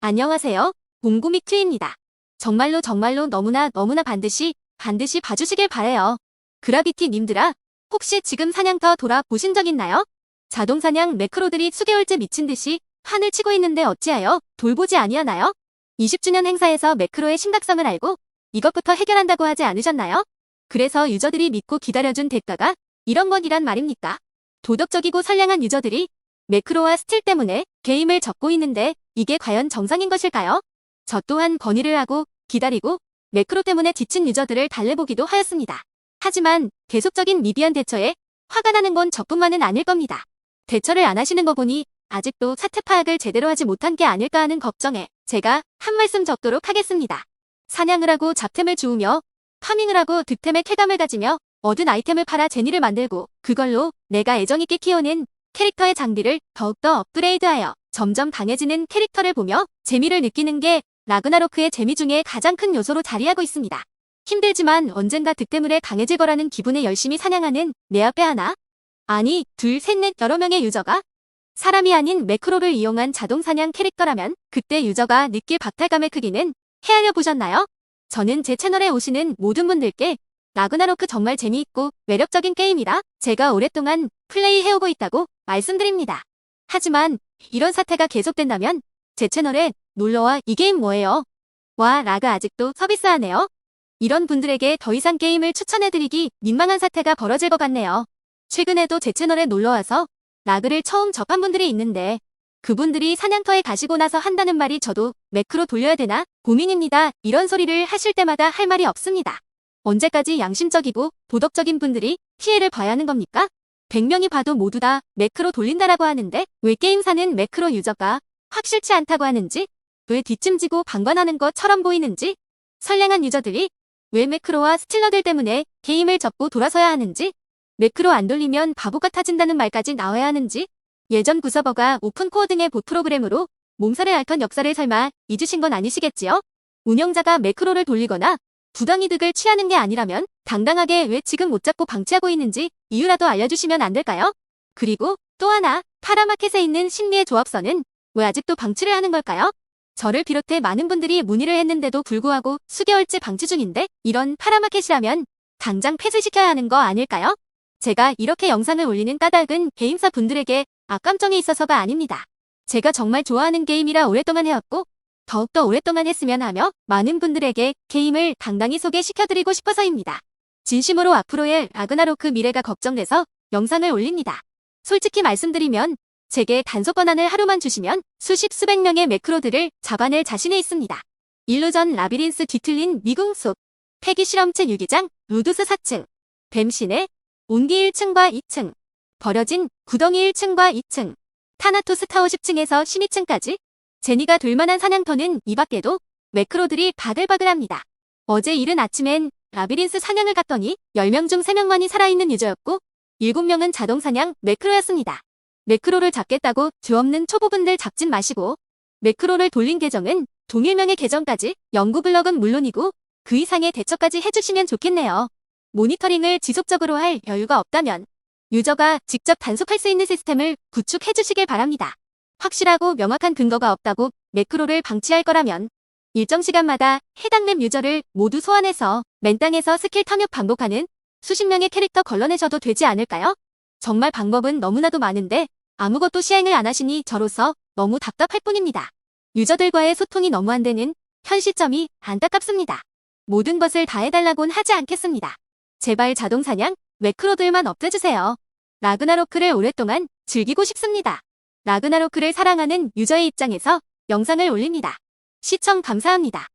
안녕하세요. 큐입니다. 정말로 정말로 너무나 너무나 반드시 반드시 봐주시길 바래요. 그라비티 님들아, 혹시 지금 사냥터 돌아보신 적 있나요? 자동 사냥 매크로들이 수개월째 미친 듯이 판을 치고 있는데 어찌하여 돌보지 아니하나요? 20주년 행사에서 매크로의 심각성을 알고 이것부터 해결한다고 하지 않으셨나요? 그래서 유저들이 믿고 기다려준 대가가 이런 것이란 말입니까? 도덕적이고 선량한 유저들이 매크로와 스틸 때문에 게임을 접고 있는데 이게 과연 정상인 것일까요? 저 또한 건의를 하고 기다리고 매크로 때문에 지친 유저들을 달래보기도 하였습니다. 하지만 계속적인 미비한 대처에 화가 나는 건 저뿐만은 아닐 겁니다. 대처를 안 하시는 거 보니 아직도 사태 파악을 제대로 하지 못한 게 아닐까 하는 걱정에 제가 한 말씀 적도록 하겠습니다. 사냥을 하고 잡템을 주우며 파밍을 하고 득템의 쾌감을 가지며 얻은 아이템을 팔아 제니를 만들고 그걸로 내가 애정있게 키우는 캐릭터의 장비를 더욱더 업그레이드하여 점점 강해지는 캐릭터를 보며 재미를 느끼는 게 라그나로크의 재미 중에 가장 큰 요소로 자리하고 있습니다. 힘들지만 언젠가 득템물에 강해질 거라는 기분에 열심히 사냥하는 내 앞에 하나? 아니, 둘, 셋, 넷 여러 명의 유저가 사람이 아닌 매크로를 이용한 자동 사냥 캐릭터라면 그때 유저가 느낄 박탈감의 크기는 헤아려 보셨나요? 저는 제 채널에 오시는 모든 분들께 라그나로크 정말 재미있고 매력적인 게임이라 제가 오랫동안 플레이해오고 있다고 말씀드립니다. 하지만 이런 사태가 계속된다면 제 채널에 놀러와 이 게임 뭐예요? 와 라그 아직도 서비스하네요. 이런 분들에게 더 이상 게임을 추천해드리기 민망한 사태가 벌어질 것 같네요. 최근에도 제 채널에 놀러와서 라그를 처음 접한 분들이 있는데 그분들이 사냥터에 가시고 나서 한다는 말이 저도 매크로 돌려야 되나 고민입니다. 이런 소리를 하실 때마다 할 말이 없습니다. 언제까지 양심적이고 도덕적인 분들이 피해를 봐야 하는 겁니까? 100명이 봐도 모두 다 매크로 돌린다라고 하는데 왜 게임사는 매크로 유저가 확실치 않다고 하는지? 왜 뒷짐지고 방관하는 것처럼 보이는지? 선량한 유저들이 왜 매크로와 스틸러들 때문에 게임을 접고 돌아서야 하는지? 매크로 안 돌리면 바보 같아진다는 말까지 나와야 하는지? 예전 구서버가 오픈코어 등의 봇 프로그램으로 몸살을 앓던 역사를 설마 잊으신 건 아니시겠지요? 운영자가 매크로를 돌리거나 부당이득을 취하는 게 아니라면 당당하게 왜 지금 못 잡고 방치하고 있는지 이유라도 알려주시면 안 될까요? 그리고 또 하나 파라마켓에 있는 심리의 조합서는 왜 아직도 방치를 하는 걸까요? 저를 비롯해 많은 분들이 문의를 했는데도 불구하고 수개월째 방치 중인데 이런 파라마켓이라면 당장 폐쇄시켜야 하는 거 아닐까요? 제가 이렇게 영상을 올리는 까닭은 게임사 분들에게 악감정이 있어서가 아닙니다. 제가 정말 좋아하는 게임이라 오랫동안 해왔고 더욱더 오랫동안 했으면 하며 많은 분들에게 게임을 당당히 소개시켜드리고 싶어서입니다. 진심으로 앞으로의 라그나로크 미래가 걱정돼서 영상을 올립니다. 솔직히 말씀드리면 제게 단속 권한을 하루만 주시면 수십 수백 명의 매크로들을 잡아낼 자신이 있습니다. 일루전 라비린스 뒤틀린 미궁 숲, 폐기 실험체 유기장, 루두스 4층, 뱀신의 온기 1층과 2층, 버려진 구덩이 1층과 2층, 타나토스 타워 10층에서 12층까지 제니가 될만한 사냥터는 이 밖에도 매크로들이 바글바글합니다. 어제 이른 아침엔 라비린스 사냥을 갔더니 10명 중 3명만이 살아있는 유저였고 7명은 자동 사냥 매크로였습니다. 매크로를 잡겠다고 죄 없는 초보분들 잡진 마시고 매크로를 돌린 계정은 동일명의 계정까지 연구 블럭은 물론이고 그 이상의 대처까지 해주시면 좋겠네요. 모니터링을 지속적으로 할 여유가 없다면 유저가 직접 단속할 수 있는 시스템을 구축해 주시길 바랍니다. 확실하고 명확한 근거가 없다고 매크로를 방치할 거라면 일정 시간마다 해당 맵 유저를 모두 소환해서 맨땅에서 스킬 탐욕 반복하는 수십 명의 캐릭터 걸러내셔도 되지 않을까요? 정말 방법은 너무나도 많은데 아무것도 시행을 안 하시니 저로서 너무 답답할 뿐입니다. 유저들과의 소통이 너무 안 되는 현 시점이 안타깝습니다. 모든 것을 다 해달라곤 하지 않겠습니다. 제발 자동 사냥, 매크로들만 없애주세요. 라그나로크를 오랫동안 즐기고 싶습니다. 라그나로크를 사랑하는 유저의 입장에서 영상을 올립니다. 시청 감사합니다.